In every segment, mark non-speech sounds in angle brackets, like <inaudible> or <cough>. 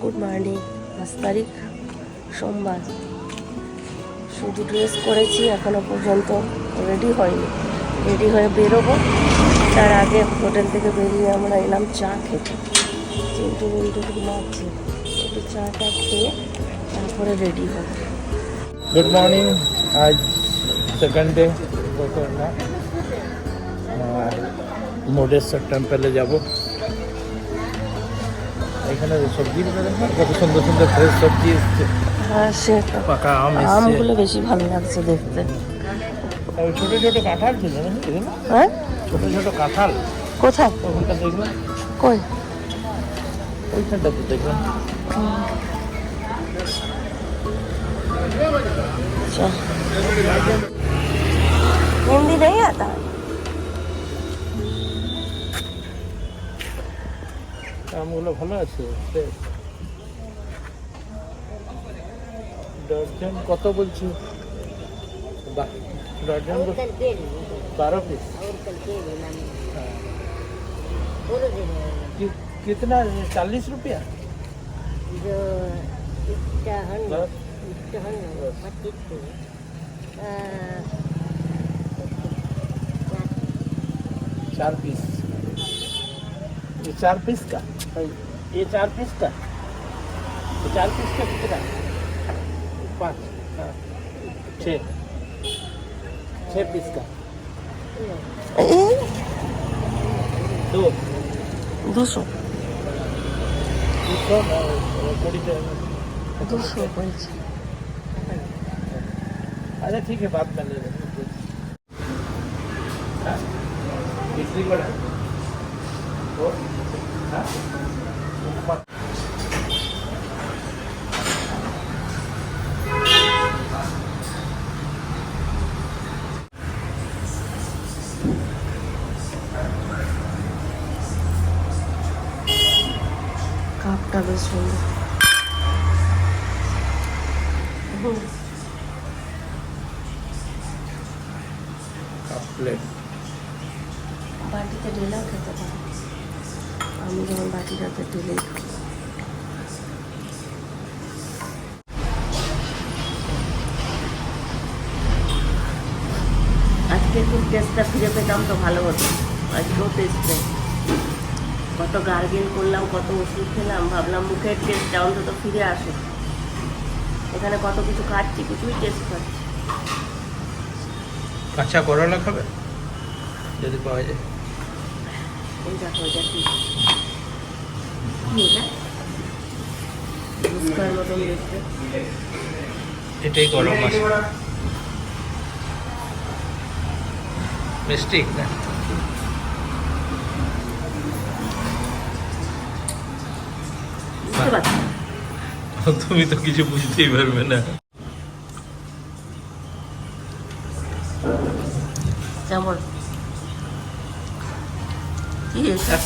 Good morning পাঁচ তারিখ সোমবার। শুধু ড্রেস করেছি এখনও পর্যন্ত রেডি হয়নি। রেডি হয়ে বেরোবো। তার আগে হোটেল থেকে বেরিয়ে আমরা এলাম চা খেতে। চিন্টু মিন্টু ঘুমাচ্ছি একটু চাটা খেয়ে তারপরে রেডি হব। গুড মর্নিং আজ সেকেন্ড ডে মোডেশ্বর টেম্পলে যাব। এখানে সবজি দেখো কত সুন্দর সুন্দর ফ্রেশ সবজি এসছে হ্যাঁ সেটা পাকা আম এসছে আমগুলো বেশি ভালো লাগছে দেখতে আর ওই ছোট ছোট কাঁঠাল ছিল না এগুলো? হ্যাঁ ছোট ছোট কাঁঠাল কোথায় ওখানটা দেখলাম কই ওইখানটা তো দেখলাম अच्छा हिंदी नहीं आता আমগুলো ভালো আছে fresh। ডজন কত বলছি বা- ডজন বারো পিস कि- कितना चालीस रुपया जो इट्टा हन बस इट्टा हन पच्चीस को चार पीस ये चार पीस का ये चार पीस का? ये चार पीस का कितना? पाँच छ छः पीस का। दो। दो सौ। दो सौ? हाँ, तो अच्छा ठीक है बात कर ले तीसरी बड़ा কাপটা বেশ সুন্দর। হুম, বাটিটাতে ঢেলেই আজকে একটু টেস্টটা ফিরে পেতাম তো ভালো হতো। আজকেও টেস্ট কত গার্গেল করলাম কত ওষুধ খেলাম ভাবলাম মুখের টেস্টটা অন্তত ফিরে আসে এখানে কত কিছু খাচ্ছি কিছুই টেস্ট পাচ্ছি কাঁচা করলা খাবে? যদি পাওয়া যায়। এই দেখো এটা কি কি এটা ফুচকার মতন দেখতে এটাই গরম আছে। মিষ্টি না। তুমি তো কিছু বুঝতেই পারবে না। যেমন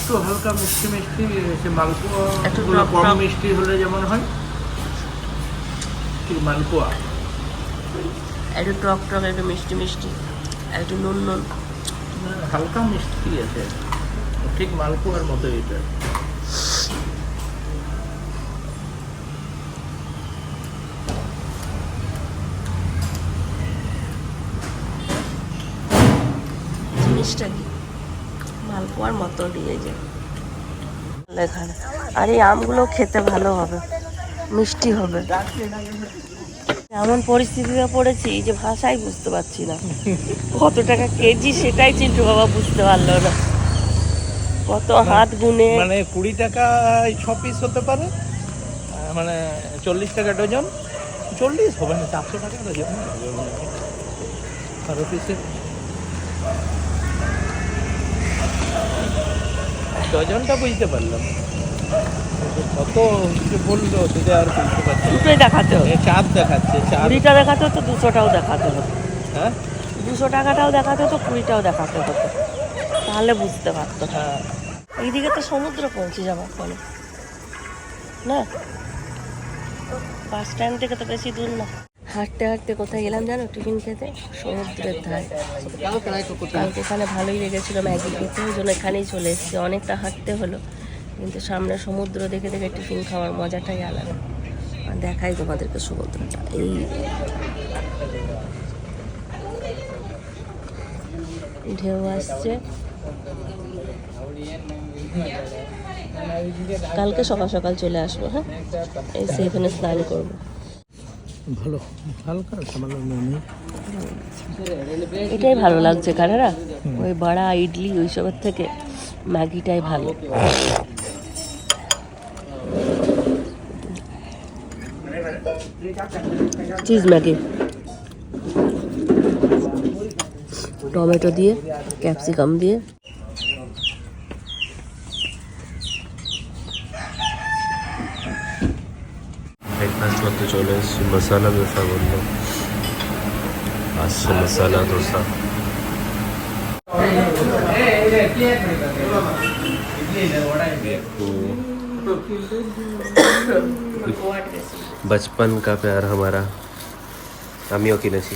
একটু হালকা মিষ্টি মিষ্টি সে মালপোয়া একটু কম মিষ্টি হলে যেমন হয় ঠিক মালপোয়া? একটু টক টক একটু মিষ্টি মিষ্টি একটু নুন নুন। হালকা মিষ্টি আছে। ঠিক মালপোয়ার মতো এটা। জিনিসটা কি মালপোয়ার মতো দিয়ে যায় এখানে আর এই আমগুলো খেতে ভালো হবে মিষ্টি হবে। এমন পরিস্থিতিতে পড়েছি যে ভাষাই বুঝতে পারছি না। কত টাকা কেজি সেটাই চিন্টু বাবা বুঝতে পারল না। কত হাত গুনে। মানে কুড়ি টাকা ছ পিস হতে পারে। মানে চল্লিশ টাকা ডজন। চল্লিশ হবে না চারশো টাকা ডজন। মনে। বারো পিসে ডজনটা বুঝতে পারলাম। কত কিছু বলল সেটা আর বুঝতে পারছি দুটোই দেখাতে হবে। চাঁদ দেখাচ্ছে কুড়িটা দেখাতে হতো দুশোটাও দেখাতে হতো হ্যাঁ? দুশো টাকাটাও দেখাতে হতো কুড়িটাও দেখাতে হতো তাহলে বুঝতে পারতো। হ্যাঁ। এইদিকে তো সমুদ্র পৌঁছে যাবার ফলে না? বাস স্ট্যান্ড থেকে তো বেশি দূর না। হাঁটতে হাঁটতে কোথায় গেলাম জানো? টিফিন খেতে সমুদ্রের ধারে। কালকে এখানে ভালোই লেগেছিলো ম্যাগি খেতে, ওই জন্য এখানেই চলে এসেছি। অনেকটা হাঁটতে হলো, কিন্তু সামনে সমুদ্র দেখে দেখে টিফিন খাওয়ার মজাটাই আলাদা। আর দেখাই তোমাদেরকে সমুদ্রটা। এই ঢেউ আসছে। কালকে সকাল সকাল চলে আসব হ্যাঁ? এসে এখানে স্নান করব। ভালো, হালকা সামান্য এটাই ভালো লাগছে কানারা ওই বড়া, ইডলি, ওইসবের থেকে ম্যাগিটাই ভালো। Cheese Maggi. টমেটো দিয়ে, ক্যাপসিকাম দিয়ে। ব্রেকফাস্ট করতে চলে এসেছি মশালা দোসা বললো আসছে মশালা দোসা बचपन का प्यार हमारा আমিও কিনেছি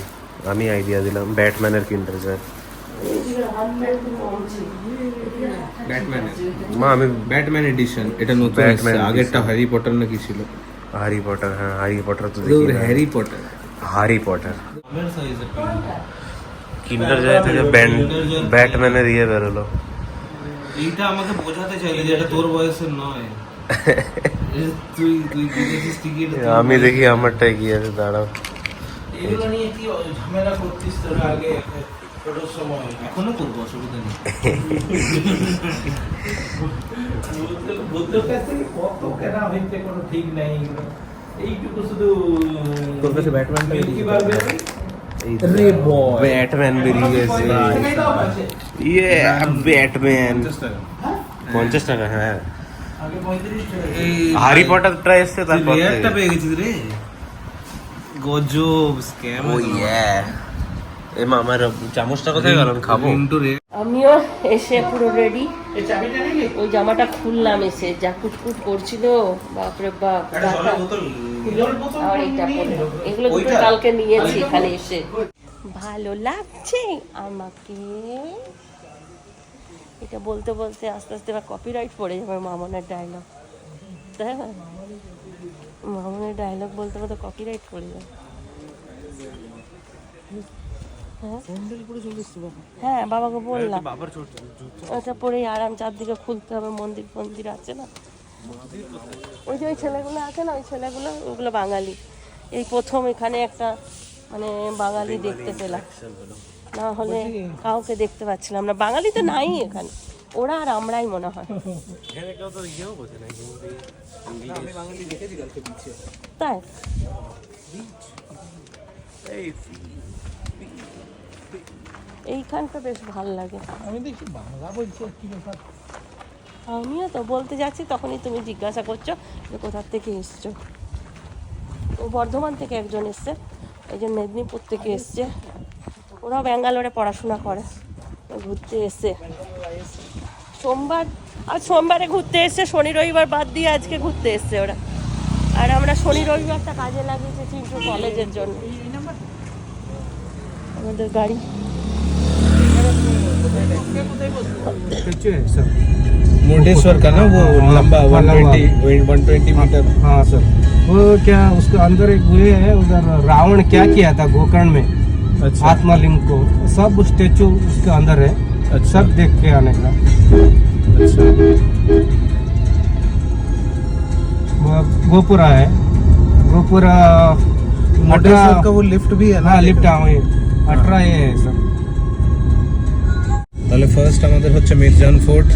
আমি আইডিয়া দিলাম ব্যাটম্যানের কিন্ডার জয় ব্যাটম্যানের মা আমি ব্যাটম্যান এডিশন এটা নতুন Batman এসেছে আগেরটা edition। হ্যারি পটার নাকি ছিল হ্যারি পটার হ্যাঁ হ্যারি পটার তো দেখি না। Harry Potter Harry Potter Kinder Joy থেকে ব্যান্ড ব্যাটম্যানের ইয়ে বেরোলো এইটা আমাকে বোঝাতে চাইলে যে এটা তোর বয়সের নয় এ তুই তুই কিনেছিস টিকিট আমি দেখি আমারটাই কি আছে দাঁড়াও এগুলো নিয়ে কি ঝামেলা করতিস তোরা আগে ছোটোর সময় এখনও করব অসুবিধা নেই বুদ্ধর কাছ থেকে কত কেনা হয়েছে কোনো ঠিক নাই এইটুকু শুধু তোর কাছে ব্যাটম্যানটা মিল্কি বার বেরোয়। রে বয় ব্যাটম্যান বেরিয়ে গেছে ইয়ে ব্যাটম্যান পঞ্চাশ টাকা হ্যাঁ আগে পঁয়ত্রিশ টাকা। হ্যারি পটারটা এসছে তারপর রেয়ারটা পেয়ে গেছিস রে গজব স্ক্যাম ও ইয়ে এমা আমার চামচটা কোথায় গেল? খাব। আমিও এসে পুরো রেডি এই ওই জামাটা খুললাম এসে যা কুটকুট করছিল বাপরে বাপ আর। এগুলো দুটো কালকে নিয়েছি এখানে এসে। ভালো লাগছে আমাকে? এটা বলতে বলতে আস্তে আস্তে এবার কপিরাইট পড়ে যাবে মামনের ডায়লগ তাই না? মামনের ডায়লগ বলতে বলতে কপিরাইট পড়ে যাবে। হ্যাঁ? হ্যাঁ বাবাকে বললাম। ওটা পরেই আরাম চারদিকে খুলতে হবে মন্দির ফন্দির আছে না? ওই যে ওই ছেলেগুলো আছে না ওই ছেলেগুলো ওগুলো বাঙালি। এই প্রথম এখানে একটা মানে বাঙালি দেখতে পেলাম। না হলে কাউকে দেখতে পাচ্ছিলাম না। বাঙালি তো নাই এখানে। ওরা আর আমরাই মনে হয়। তাই? এইখানটা বেশ ভালো লাগে। আমি দেখছি বাংলা বলছে কি ব্যাপার? আমিও তো বলতে যাচ্ছি তখনই তুমি জিজ্ঞাসা করছ যে কোথার থেকে এসছো। ও বর্ধমান থেকে একজন এসছে একজন মেদিনীপুর থেকে এসছে। ওরাও ব্যাঙ্গালোরে পড়াশোনা করে ঘুরতে এসছে। সোমবার আর সোমবারে ঘুরতে এসছে শনি রবিবার বাদ দিয়ে আজকে ঘুরতে এসছে ওরা। আর আমরা শনি রবিবারটা কাজে লাগিয়েছি চিন্টু কলেজের জন্য। আমাদের গাড়ি। मुर्डेश्वर का ना वो लंबा one twenty one twenty metre हाँ सर वो क्या उसके अंदर एक हुए है उधर रावण क्या किया था गोकर्ण में? अच्छा। आत्मालिंग को। सब स्टेचू उसके अंदर है। अच्छा। सब देख के आने का। अच्छा। गोपुरा है। गोपुरा मुर्डेश्वर का वो लिफ्ट भी है ना हाँ लिफ्ट हाँ अठारह ये है सर তাহলে ফার্স্ট আমাদের হচ্ছে মির্জান ফোর্ট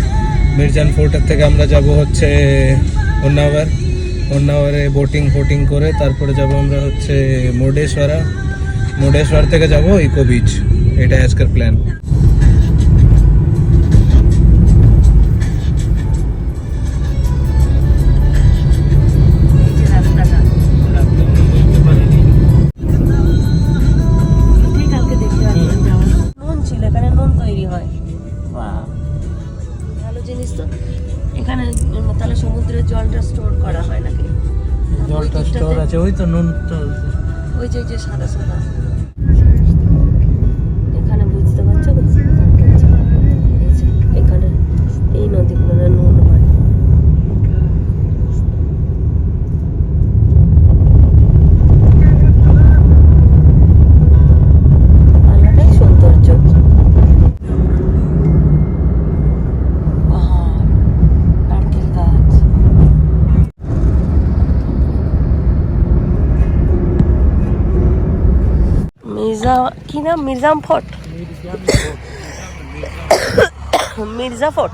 মির্জান ফোর্টের থেকে আমরা যাব হচ্ছে হন্নাওয়ার হন্নাওয়ারে বোটিং ফোটিং করে তারপরে যাব আমরা হচ্ছে মুর্ডেশ্বরা মুর্ডেশ্বর থেকে যাব ইকো বিচ এটা আজকের প্ল্যান জলটা স্টোর আছে ওই তো নুন তো ওই যে যে সাদা সাদা। মির্জা কি নাম? মির্জাম ফোর্ট? মির্জা ফোর্ট?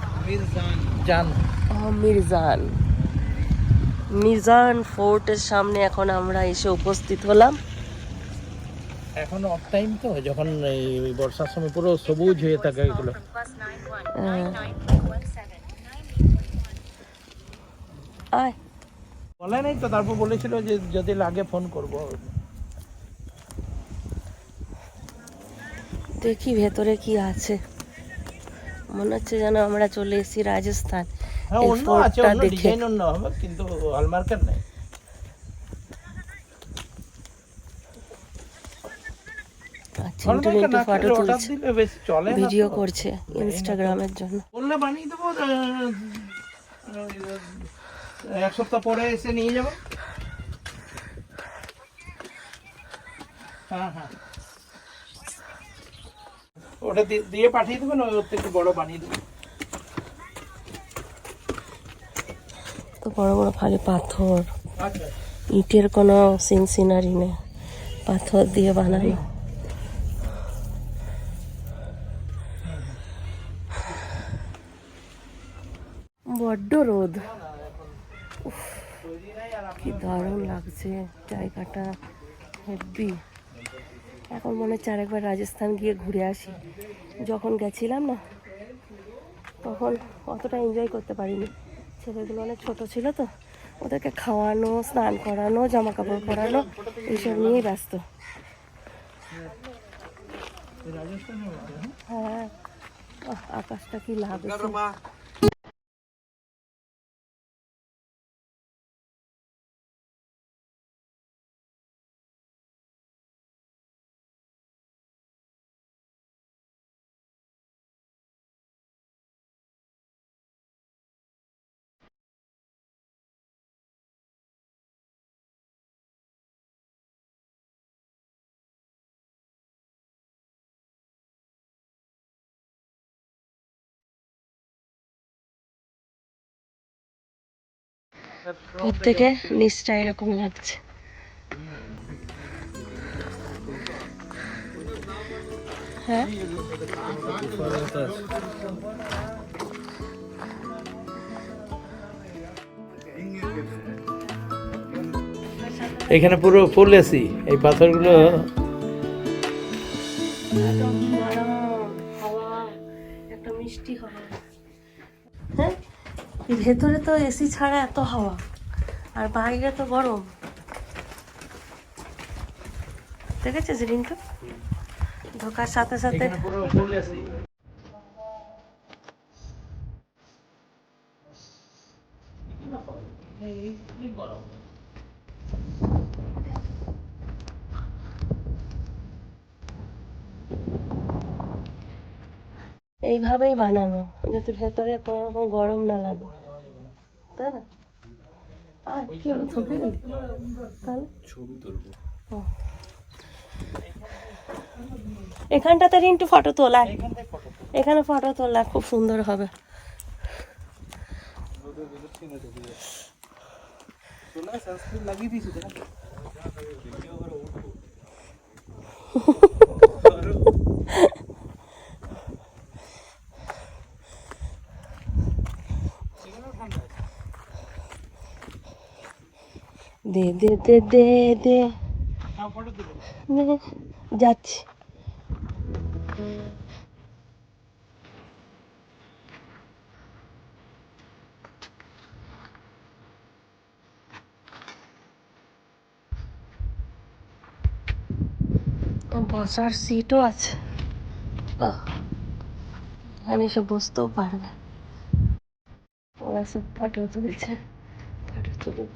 মির্জান। মির্জান। ফোর্টের সামনে এখন আমরা এসে উপস্থিত হলাম। এখন অফ টাইম তো যখন এই বর্ষার সময় পুরো সবুজ হয়ে থাকে এগুলো। বলে নাই তো তারপর বলেছিল যে যদি লাগে ফোন করব। দেখি ভেতরে কি আছে। মনে হচ্ছে যেন আমরা চলে এসেছি রাজস্থান। হ্যাঁ এই ফোর্টটা দেখে। কিন্তু হলমার্কের নেই। আচ্ছা ফটো তুলছে। না ভিডিও করছে ইনস্টাগ্রামের জন্য। বললে বানিয়ে দেবো এক সপ্তাহ পরে এসে নিয়ে যাব। হ্যাঁ হ্যাঁ। ওটা দিয়ে পাঠিয়ে দেবেন ওর থেকে বড় বানিয়ে দেবেন। তো বড় বড় খালি পাথর আচ্ছা। ইটের কোনো সিন সিনারি নেই। পাথর দিয়ে বানানো। বড্ড রোদ। কি দারুণ লাগছে। জায়গাটা হেব্বি এখন মনে হচ্ছে আরেকবার রাজস্থান গিয়ে ঘুরে আসি। যখন গেছিলাম না, তখন অতটা এনজয় করতে পারিনি। ছেলেগুলো অনেক ছোট ছিল তো, ওদেরকে খাওয়ানো, স্নান করানো জামা কাপড় পরানো, এইসব নিয়েই ব্যস্ত। হ্যাঁ আকাশটা কি লাগছে। থেকে নিচটা এরকম লাগছে। হ্যাঁ? এখানে পুরো ফুল এসি এই পাথরগুলো ভেতরে তো এসি ছাড়া এত হাওয়া। আর বাইরে তো গরম। দেখেছিস ঢোকার সাথে সাথে এইভাবেই বানানো যাতে ভেতরে কোনো রকম গরম না লাগে। তাই না আর কি হলো? ছবি? তাহলে? ও। এখানটাতে রিন্টু ফটো তোলা। এখানে ফটো তোলা খুব সুন্দর হবে। <laughs> দে দে দে দে দে। নে, যাচ্ছি। বসার সিটও আছে। এখানে এসে বসতেও পারবে। ওরা সব ফটো তুলছে। ফটো তুলুক।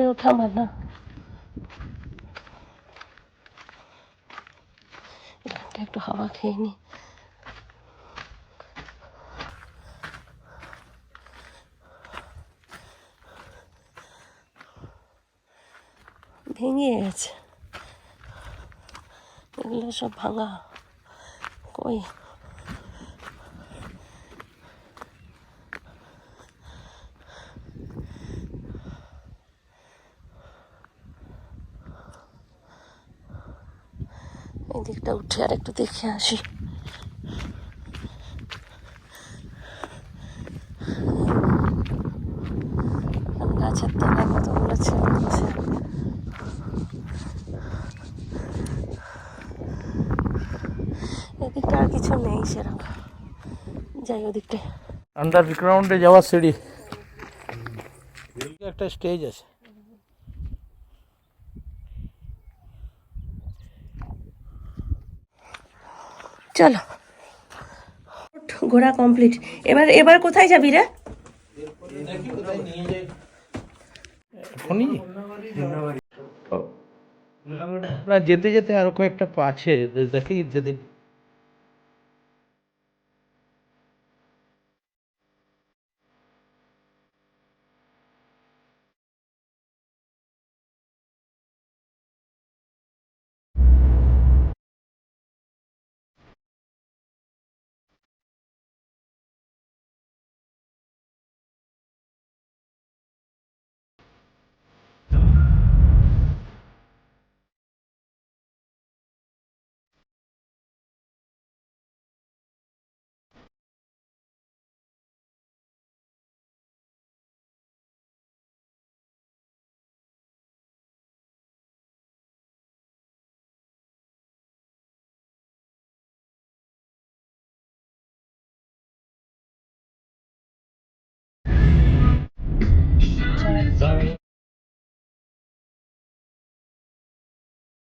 উপরে ওঠা মানা। এখানটা একটু হাওয়া খেয়ে নি। ভেঙে গেছে। এগুলো সব ভাঙা কই? আর একটু দেখে আসি। গাছের তলায় কতগুলো ছেলে বসে এদিকটা আর কিছু নেই সেরকম। যাই ওদিকটায় আন্ডারগ্রাউন্ডে যাওয়ার সিঁড়ি। একটা স্টেজ আছে। চলো। ঘোরা কমপ্লিট এবার এবার কোথায় যাবি রে? যেতে যেতে আরও কয়েকটা আছে, দেখি যদি sorry.